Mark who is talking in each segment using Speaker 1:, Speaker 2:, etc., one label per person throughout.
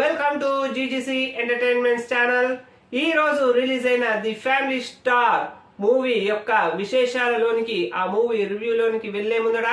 Speaker 1: Welcome to GGC entertainments channel ఈ రోజు release అయిన ది ఫ్యామిలీ స్టార్ మూవీ యొక్క విశేషాలలోనికి ఆ మూవీ రివ్యూలోనికి వెళ్ళే ముందర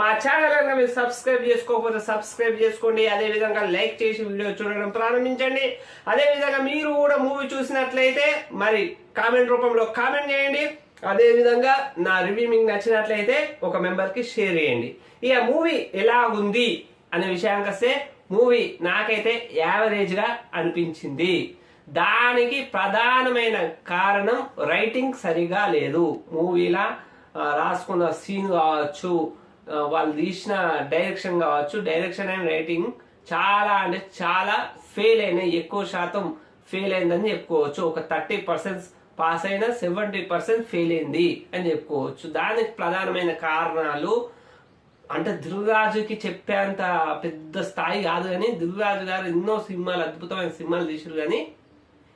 Speaker 1: మా ఛానల్ కనుక మీరు సబ్స్క్రైబ్ చేసుకోకపోతే సబ్స్క్రైబ్ చేసుకోండి. అదే విధంగా లైక్ చేసి వీడియో చూడడం ప్రారంభించండి. అదే విధంగా మీరు కూడా మూవీ చూసినట్లయితే మరి కామెంట్ రూపంలో కామెంట్ చేయండి. అదే విధంగా నా రివ్యూ మీకు నచ్చినట్లయితే ఒక మెంబర్కి షేర్ చేయండి. ఇక మూవీ ఎలా ఉంది అనే విషయానికి వస్తే మూవీ నాకైతే యావరేజ్గా అనిపించింది. దానికి ప్రధానమైన కారణం రైటింగ్ సరిగా లేదు. మూవీలా రాసుకున్న సీన్ కావచ్చు వాళ్ళు తీసిన డైరెక్షన్ కావచ్చు డైరెక్షన్ అండ్ రైటింగ్ చాలా అంటే చాలా ఫెయిల్ అయినాయి. ఎక్కువ శాతం ఫెయిల్ అయిందని చెప్పుకోవచ్చు. ఒక థర్టీ పర్సెంట్ పాస్ అయినా సెవెంటీ పర్సెంట్ ఫెయిల్ అయింది అని చెప్పుకోవచ్చు. దానికి ప్రధానమైన కారణాలు అంటే దిల్రాజుకి చెప్పేంత పెద్ద స్థాయి కాదు కానీ ధృవరాజు గారు ఎన్నో సినిమాలు అద్భుతమైన సినిమాలు తీసారు కానీ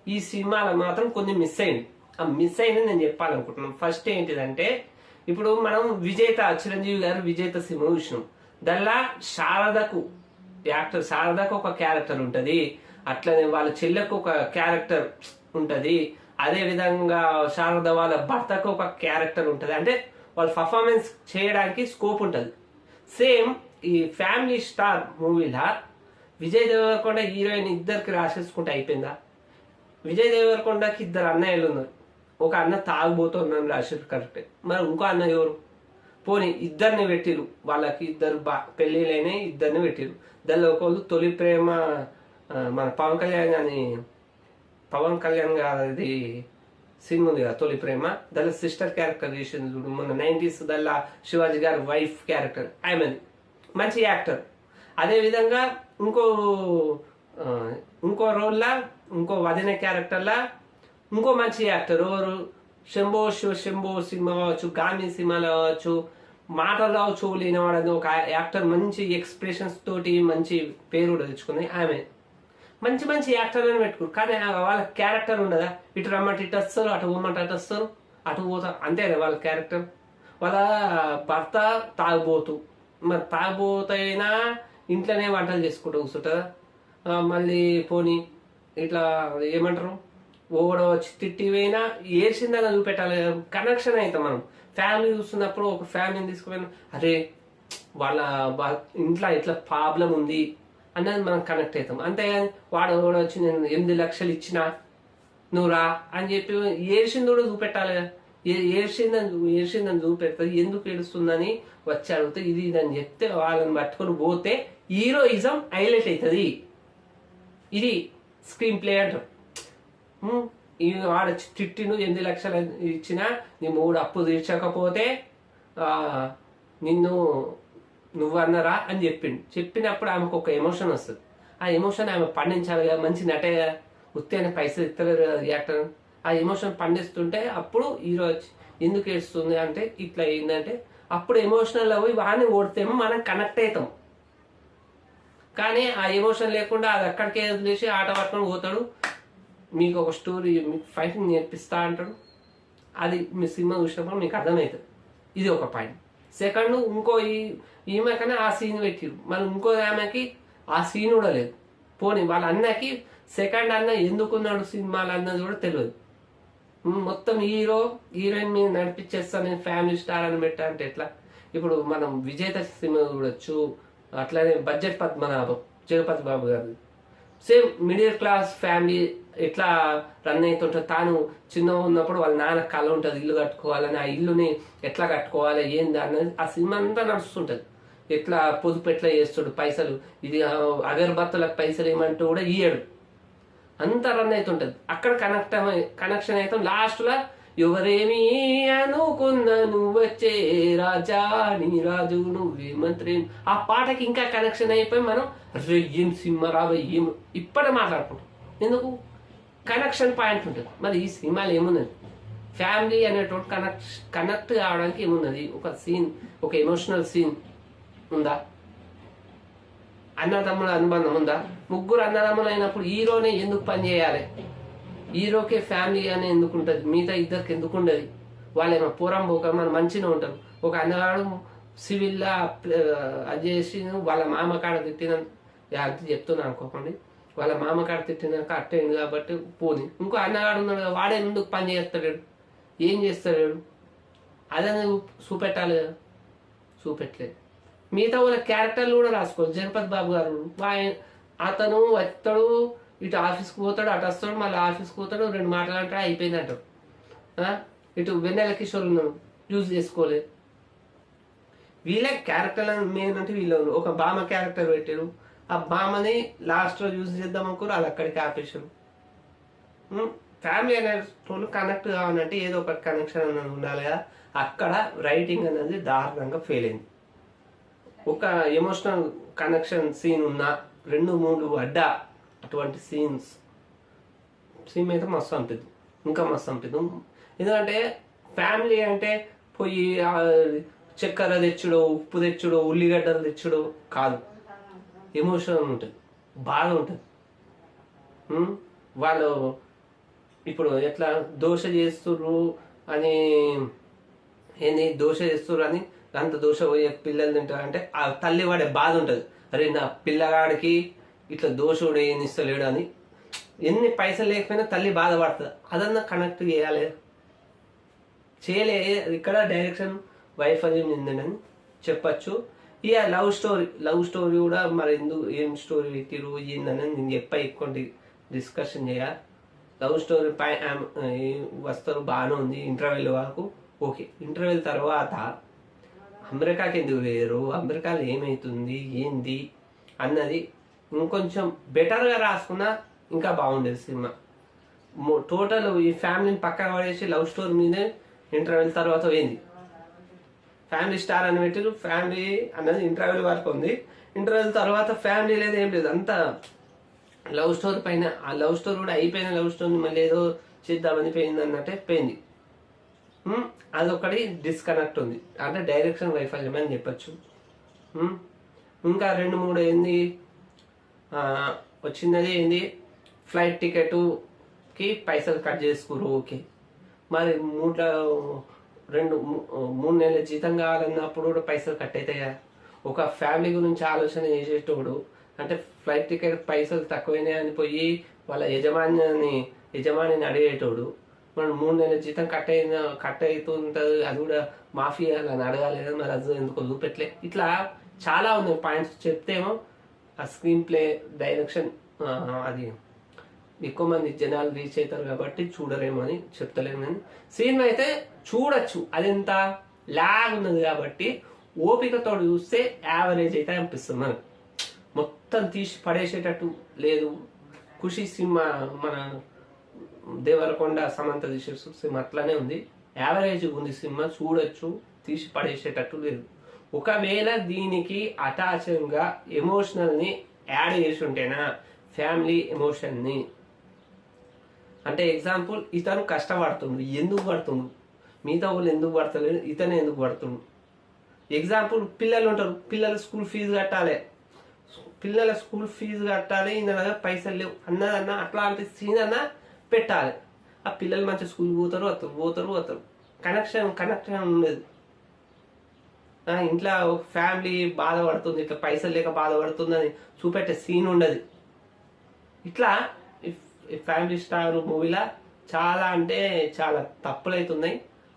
Speaker 1: ఈ సినిమాలో మాత్రం కొన్ని మిస్ అయింది ఆ మిస్ అయింది నేను చెప్పాలనుకుంటున్నాను. ఫస్ట్ ఏంటిదంటే ఇప్పుడు మనం విజేత చిరంజీవి గారు విజేత సినిమా చూసినాం. దానిలా శారదకు యాక్టర్ శారదకు ఒక క్యారెక్టర్ ఉంటుంది. అట్లనే వాళ్ళ చెల్లెకు ఒక క్యారెక్టర్ ఉంటుంది. అదే విధంగా శారద వాళ్ళ భర్తకు ఒక క్యారెక్టర్ ఉంటుంది. అంటే వాళ్ళ పర్ఫార్మెన్స్ చేయడానికి స్కోప్ ఉంటుంది. సేమ్ ఈ ఫ్యామిలీ స్టార్ మూవీలా విజయ్ దేవరకొండ హీరోయిన్ ఇద్దరికి రాసేసుకుంటే అయిపోయిందా? విజయ్ దేవరకొండకి ఇద్దరు అన్నయ్యలు ఉన్నారు ఒక అన్న తాగుబోతున్నాను రాశారు కరెక్ట్. మరి ఇంకో అన్న ఎవరు? పోనీ ఇద్దరిని పెట్టిరు. వాళ్ళకి ఇద్దరు బా పెళ్ళిళ్ళైనా ఇద్దరిని పెట్టిరు. దానిలో ఒకళ్ళు తొలి ప్రేమ మన పవన్ కళ్యాణ్ అని పవన్ కళ్యాణ్ గారి సినిమా ఉంది కదా తొలి ప్రేమ దానిలో సిస్టర్ క్యారెక్టర్ చేసింది చూడు మొన్న నైంటీస్ దల్లా శివాజీ గారి వైఫ్ క్యారెక్టర్ ఆమెది మంచి యాక్టర్ అదేవిధంగా ఇంకో ఇంకో రోల్లా ఇంకో వదిన క్యారెక్టర్లా ఇంకో మంచి యాక్టర్ ఎవరు శంభో శివ శంభో సినిమా కావచ్చు గామి సినిమాలో కావచ్చు మాటలు చెవులు వినవాడని ఒక యాక్టర్ మంచి ఎక్స్ప్రెషన్స్ తోటి మంచి పేరు కూడా తెచ్చుకుంది ఆమె మంచి మంచి యాక్టర్లను పెట్టుకోరు. కానీ వాళ్ళ క్యారెక్టర్ ఉండదా? ఇటు రమ్మంటే ఇటు వస్తారు అటు పోమంటే అటు వస్తారు అటు పోతారు. అంతేనా వాళ్ళ క్యారెక్టర్? వాళ్ళ భర్త తాగుబోతు. మరి తాగుబోతైనా ఇంట్లోనే వంటలు చేసుకుంటూ కూర్చుంటుందా మళ్ళీ పోనీ ఇట్లా ఏమంటారు? ఓడో వచ్చి తిట్టి పోయినా ఏసిందని చూపెట్టాలి కనెక్షన్ అవుతాం మనం. ఫ్యామిలీ చూస్తున్నప్పుడు ఒక ఫ్యామిలీని తీసుకుపోయినా అరే వాళ్ళ ఇంట్లో ఇట్లా ప్రాబ్లం ఉంది. అన్నది మనం కనెక్ట్ అవుతాం. అంతే వాడు కూడా వచ్చి నేను ఎనిమిది లక్షలు ఇచ్చిన నువ్వురా అని చెప్పి ఏడ్చింది కూడా చూపెట్టాలి కదా. ఏ- ఏడ్చిందని ఏడ్చిందని చూపెడతారు. ఎందుకు ఏడుస్తుందని వచ్చి అడిగితే ఇది ఇదని చెప్తే వాళ్ళని పట్టుకొని పోతే హీరోయిజం హైలైట్ అవుతుంది. ఇది స్క్రీన్ ప్లే అంటారు. ఉమ్, ఈ వాడు ఎనిమిది లక్షలు ఇచ్చినా నీ మూడు అప్పు తీర్చకపోతే నిన్ను నువ్వు అన్నరా అని చెప్పిండు. చెప్పినప్పుడు ఆమెకు ఒక ఎమోషన్ వస్తుంది. ఆ ఎమోషన్ ఆమె పండించాలి కదా మంచి నటే కదా పైసలు ఇస్తలేరు కదా యాక్టర్ ఆ ఎమోషన్ పండిస్తుంటే అప్పుడు హీరో ఎందుకు ఏడుస్తుంది? అంటే ఇట్లా ఏంటంటే అప్పుడు ఎమోషనల్ అవి వాడిని ఓడితేమో మనం కనెక్ట్ అవుతాం. కానీ ఆ ఎమోషన్ లేకుండా అది అక్కడికే వదిలేసి ఆట పట్టుకొని పోతాడు. మీకు ఒక స్టోరీ మీకు ఫైటింగ్ నేర్పిస్తా అంటాడు. అది మీ సినిమా చూసినప్పుడు మీకు అర్థమవుతుంది. ఇది ఒక పాయింట్ సెకండ్ ఇంకో ఈ ఈమె కన్నా ఆ సీన్ పెట్టిరు మళ్ళీ ఇంకో ఆమెకి ఆ సీన్ కూడా లేదు. పోనీ వాళ్ళ అన్నకి సెకండ్ అన్న ఎందుకున్నాడు సినిమాలు అన్నది కూడా తెలియదు మొత్తం హీరో హీరోయిన్ మీద నడిపించేస్తాను నేను ఫ్యామిలీ స్టార్ అని పెట్టా అంటే ఎట్లా? ఇప్పుడు మనం విజేత సినిమా చూడొచ్చు అట్లానే బడ్జెట్ పద్మనాభం జగపతి బాబు గారు సేమ్ మిడిల్ క్లాస్ ఫ్యామిలీ ఎట్లా రన్ అవుతుంటుంది తాను చిన్నగా ఉన్నప్పుడు వాళ్ళ నాన్న కళ ఉంటుంది ఇల్లు కట్టుకోవాలని ఆ ఇల్లుని ఎట్లా కట్టుకోవాలి ఏంది అన్నది ఆ సినిమా అంతా నడుస్తుంటది. ఎట్లా పొదుపు ఎట్లా చేస్తాడు పైసలు ఇది అగరబత్తులకు పైసలు ఏమంటూ కూడా ఇయ్యడు. అంతా రన్ అవుతుంటుంది అక్కడ కనెక్ట్ కనెక్షన్ అవుతాం లాస్ట్లో ఎవరేమి అనుకున్నా నువ్వు వచ్చే రాజా నీ రాజు నువ్వే మంత్రి ఆ పాటకి ఇంకా కనెక్షన్ అయిపోయి మనం "అరే, ఏం ఏం ఇప్పుడే మాట్లాడుకుంటాం. ఎందుకు? కనెక్షన్ పాయింట్ ఉంటుంది. మరి ఈ సినిమాలో ఏమున్నది? ఫ్యామిలీ అనేటువంటి కనెక్ట్ కనెక్ట్ కావడానికి ఏమున్నది? ఒక సీన్ ఒక ఎమోషనల్ సీన్ ఉందా? అన్నదమ్ముల అనుబంధం ఉందా? ముగ్గురు అన్నదమ్ములు అయినప్పుడు హీరోనే ఎందుకు పని చేయాలి? హీరోకే ఫ్యామిలీ అని ఎందుకు ఉంటుంది? మిగతా ఇద్దరికి ఎందుకు ఉండదు? వాళ్ళేమో పూరం పోక మన మంచిగా ఉంటారు. ఒక అన్నగాడు సివిల్లా అది చేసి వాళ్ళ మామ కాడ తిట్టిన అది చెప్తున్నా అనుకోకండి. వాళ్ళ మామ కాడ తిట్టినాక అట్టయింది కాబట్టి పోని ఇంకో అన్నగాడు ఉన్నాడు కదా, వాడే ఎందుకు పని చేస్తాడు ఏం చేస్తాడు అదే చూపెట్టాలి కదా. చూపెట్టలేదు. మిగతా వాళ్ళ క్యారెక్టర్లు కూడా రాసుకోవాలి. జనపద్ బాబు గారు వా- అతను వస్తాడు ఇటు ఆఫీస్కి పోతాడు అటు వస్తాడు మళ్ళీ ఆఫీస్కి పోతాడు రెండు మాటలు అంటాడు అయిపోయింది అంటాడు ఇటు వెన్నెల కిషోర్ ఉన్నాడు యూజ్ చేసుకోలేదు. వీళ్ళ క్యారెక్టర్ మెయిన్ అంటే వీళ్ళు ఒక బామ క్యారెక్టర్ పెట్టారు ఆ బామని లాస్ట్లో యూజ్ చేద్దాం అనుకోరు అది అక్కడికి ఆపేశారు. ఫ్యామిలీ అనే వాళ్ళు కనెక్ట్ కావాలంటే ఏదో ఒక కనెక్షన్ అనేది ఉండాలి కదా. అక్కడ రైటింగ్ అనేది దారుణంగా ఫెయిల్ అయింది. ఒక ఎమోషనల్ కనెక్షన్ సీన్ ఉన్న రెండు మూడు అడ్డ అటువంటి సీన్స్ సీన్ అయితే మస్తు అనిపిద్దు. ఇంకా మస్తు అనిపిద్దు. ఎందుకంటే ఫ్యామిలీ అంటే పోయి చక్కెర తెచ్చుడు ఉప్పు తెచ్చుడు ఉల్లిగడ్డలు తెచ్చుడు కాదు. ఎమోషన్ ఉంటుంది. బాధ ఉంటుంది. వాళ్ళు ఇప్పుడు ఎట్లా దోశ చేస్తుర్రు అని ఏంది? దోశ చేస్తుర్రు అని అంత దోశ పోయే పిల్లలు తింటారు అంటే ఆ తల్లి వాడే బాధ ఉంటుంది. అరే నా పిల్లగాడికి ఇట్లా దోశ కూడా ఏం ఇస్తలేడు అని. ఎన్ని పైసలు లేకపోయినా తల్లి బాధపడుతుంది. అదన్నా కనెక్ట్ చేయాలి. చేయలే. ఇక్కడ డైరెక్షన్ వైఫల్యం చెందిందని చెప్పచ్చు. ఇక లవ్ స్టోరీ లవ్ స్టోరీ కూడా మరి ఎందుకు ఏం స్టోరీ పెట్టిరు ఏందని నేను చెప్పా ఎక్కువ డిస్కషన్ చేయ. లవ్ స్టోరీ పై వస్తారు బాగానే ఉంది ఇంటర్వెల్ వరకు. ఓకే ఇంటర్వెల్ తర్వాత అమెరికాకి ఎందుకు వేరు అమెరికాలో ఏమవుతుంది ఏంది అన్నది ఇంకొంచెం బెటర్గా రాసుకున్నా ఇంకా బాగుండేది సినిమా. టోటల్ ఈ ఫ్యామిలీని పక్కన పడేసి లవ్ స్టోరీ మీదే ఇంటర్వెల్ తర్వాత పోయింది. ఫ్యామిలీ స్టార్ అని పెట్టారు ఫ్యామిలీ అన్నది ఇంటర్వెల్ వరకు ఉంది. ఇంటర్వెల్ తర్వాత ఫ్యామిలీ లేదు ఏం లేదు. అంతా లవ్ స్టోరీ పైన ఆ లవ్ స్టోరీ కూడా అయిపోయిన లవ్ స్టోరీ మళ్ళీ ఏదో చేద్దామని పోయింది అన్నట్టే పోయింది. అదొకటి డిస్కనెక్ట్ ఉంది. అంటే డైరెక్షన్ వైఫల్యం అని చెప్పచ్చు. ఇంకా రెండు మూడు ఏంది? ఆ, వచ్చినది ఏంది? ఫ్లైట్ టికెట్కి పైసలు కట్ చేసుకురు ఓకే. మరి మూట రెండు మూ- మూడు నెలల జీతం కావాలన్నప్పుడు కూడా పైసలు కట్ అవుతాయి కదా. ఒక ఫ్యామిలీ గురించి ఆలోచన చేసేటోడు అంటే ఫ్లైట్ టికెట్ పైసలు తక్కువైనా అని పోయి వాళ్ళ యజమాని యజమానిని అడిగేటోడు మనం మూడు నెలల జీతం కట్ అయిన కట్ అవుతుంటుంది అది కూడా మాఫీ అని అడగాలి మరి అది ఎందుకు చూపెట్టలే. ఇట్లా చాలా ఉన్నాయి పాయింట్స్. చెప్తేమో ఆ స్క్రీన్ ప్లే డైరెక్షన్ అది ఎక్కువ మంది జనాలు రీచ్ అవుతారు కాబట్టి చూడలేమని అని చెప్తలేము కానీ సినిమా అయితే చూడొచ్చు. అదెంత లాగ్ ఉన్నది కాబట్టి ఓపికతో చూస్తే యావరేజ్ అయితే అనిపిస్తుంది మనకు. మొత్తం తీసి పడేసేటట్టు లేదు. ఖుషి సినిమా మన దేవరకొండ సమంత తీసే సినిమా అట్లానే ఉంది. యావరేజ్ ఉంది సినిమా చూడొచ్చు. తీసి పడేసేటట్టు లేదు. ఒకవేళ దీనికి అటాచ్గా ఎమోషనల్ని యాడ్ చేసి ఉంటేనా? ఫ్యామిలీ ఎమోషన్ని అంటే ఎగ్జాంపుల్ ఇతను కష్టపడుతుండు ఎందుకు పడుతుండు? మిగతా వాళ్ళు ఎందుకు పడతలేరు? ఇతనే ఎందుకు పడుతుండు? ఎగ్జాంపుల్ పిల్లలు ఉంటారు. పిల్లలు స్కూల్ ఫీజు కట్టాలి. పిల్లల స్కూల్ ఫీజు కట్టాలి ఈయన పైసలు లేవు. అన్నదన్న అట్లాంటి సీన్ అన్న పెట్టాలి. ఆ పిల్లలు మంచి స్కూల్ పోతారు వస్తారు పోతారు వస్తారు. కనెక్షన్ కనెక్షన్ ఉండదు. ఇంట్లో ఒక ఫ్యామిలీ బాధపడుతుంది ఇట్లా పైసలు లేక బాధపడుతుందని చూపెట్టే సీన్ ఉండదు. ఇట్లా ఫ్యామిలీ స్టార్ మూవీలో చాలా అంటే చాలా తప్పులు అవుతున్నాయి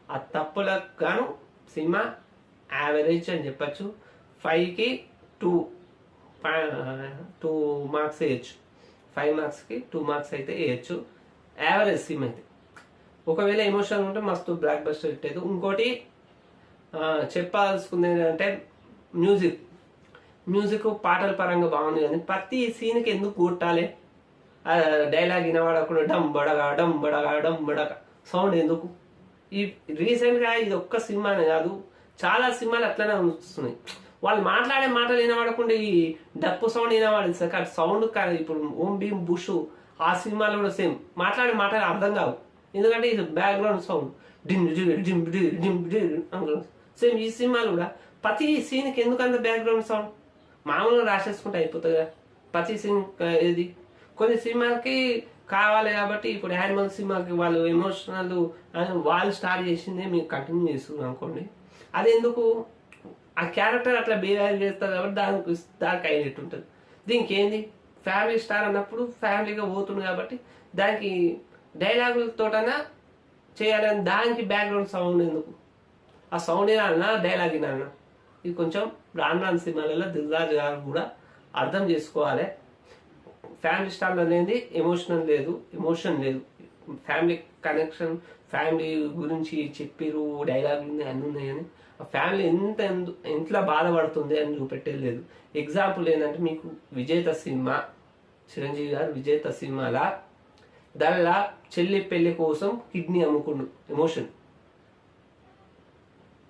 Speaker 1: ఆ తప్పులకు గాను సినిమా యావరేజ్ అని చెప్పచ్చు. ఫైవ్కి టూ టూ మార్క్స్ వేయచ్చు. ఫైవ్ మార్క్స్కి టూ మార్క్స్ అయితే వేయచ్చు. యావరేజ్ సినిమా అయితే. ఒకవేళ ఎమోషన్ ఉంటే మస్తు బ్లాక్ బస్టర్ పెట్టేది ఇంకోటి ఆ, చెప్పాల్సుకుంది ఏంటంటే మ్యూజిక్. మ్యూజిక్ పాటల పరంగా బాగుంది కానీ ప్రతి సీన్కి ఎందుకు కొట్టాలి? డైలాగ్ వినవాడకుండా డమ్ బడగా డమ్ బడగా డమ్ బడగా. సౌండ్ ఎందుకు? ఈ రీసెంట్గా ఇది ఒక్క సినిమానే కాదు చాలా సినిమాలు అట్లనే వస్తున్నాయి. వాళ్ళు మాట్లాడే మాటలు వినవాడకుండా ఈ డప్పు సౌండ్ వినవాడు సార్. కానీ సౌండ్ కాదు ఇప్పుడు ఓం భీమ్ బుష్ ఆ సినిమాలో కూడా సేమ్ మాట్లాడే మాటలు అర్థం కావు. ఎందుకంటే ఇది background sound dim dim dim dim same ఈ సినిమాలు కూడా. ప్రతి సీన్కి ఎందుకంత బ్యాక్గ్రౌండ్ సౌండ్ మామూలుగా రాసేసుకుంటే అయిపోతుంది కదా. ప్రతి సీన్ ఇది కొన్ని సినిమాలకి కావాలి కాబట్టి ఇప్పుడు యానిమల్ సినిమాకి వాళ్ళు ఎమోషనల్ వాళ్ళు స్టార్ట్ చేసిందే మేము కంటిన్యూ చేస్తున్నాం అనుకోండి. అది ఎందుకు? ఆ క్యారెక్టర్ అట్లా బిహేవ్ చేస్తారు కాబట్టి దానికి దానికి అయినట్టు ఉంటుంది. దీనికి ఏంది? ఫ్యామిలీ స్టార్ అన్నప్పుడు ఫ్యామిలీగా పోతుంది కాబట్టి దానికి డైలాగులతోటనా చేయాలని దానికి బ్యాక్గ్రౌండ్ సౌండ్ ఎందుకు? ఆ సౌండ్ వినాలన్నా డైలాగ్ వినాలన్నా ఇది కొంచెం రాను రాను సినిమాలలో దిల్రాజ్ గారు కూడా అర్థం చేసుకోవాలి. ఫ్యామిలీ స్టార్ అనేది ఎమోషనల్ లేదు ఎమోషన్ లేదు. ఫ్యామిలీ కనెక్షన్ ఫ్యామిలీ గురించి చెప్పిరు డైలాగులు ఉన్నాయి అన్నీ ఉన్నాయని ఆ ఫ్యామిలీ ఎంత ఎందు- ఎంతలా బాధపడుతుంది అని చూపెట్టేది లేదు. ఎగ్జాంపుల్ ఏంటంటే మీకు విజేత సినిమా చిరంజీవి గారు విజేత సినిమాలా? దానిలా చెల్లి పెళ్ళి కోసం కిడ్నీ అమ్ముకుండు ఎమోషన్.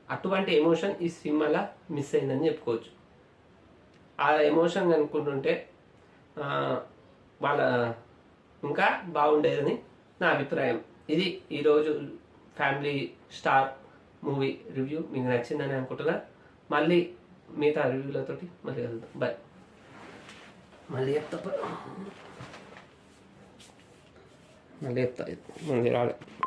Speaker 1: అటువంటి ఎమోషన్ ఈ సినిమాలో మిస్ అయిందని చెప్పుకోవచ్చు. ఆ ఎమోషన్ అనుకుంటుంటే వాళ్ళ ఇంకా బాగుండేదని నా అభిప్రాయం. ఇది ఈరోజు ఫ్యామిలీ స్టార్ మూవీ రివ్యూ. మీకు నచ్చిందని అనుకుంటున్నా. మళ్ళీ మిగతా రివ్యూలతోటి మళ్ళీ వెళ్దాం బాయ్ మళ్ళీ చెప్తా. మళ్ళీ చెప్తా. మళ్ళీ రాలేదు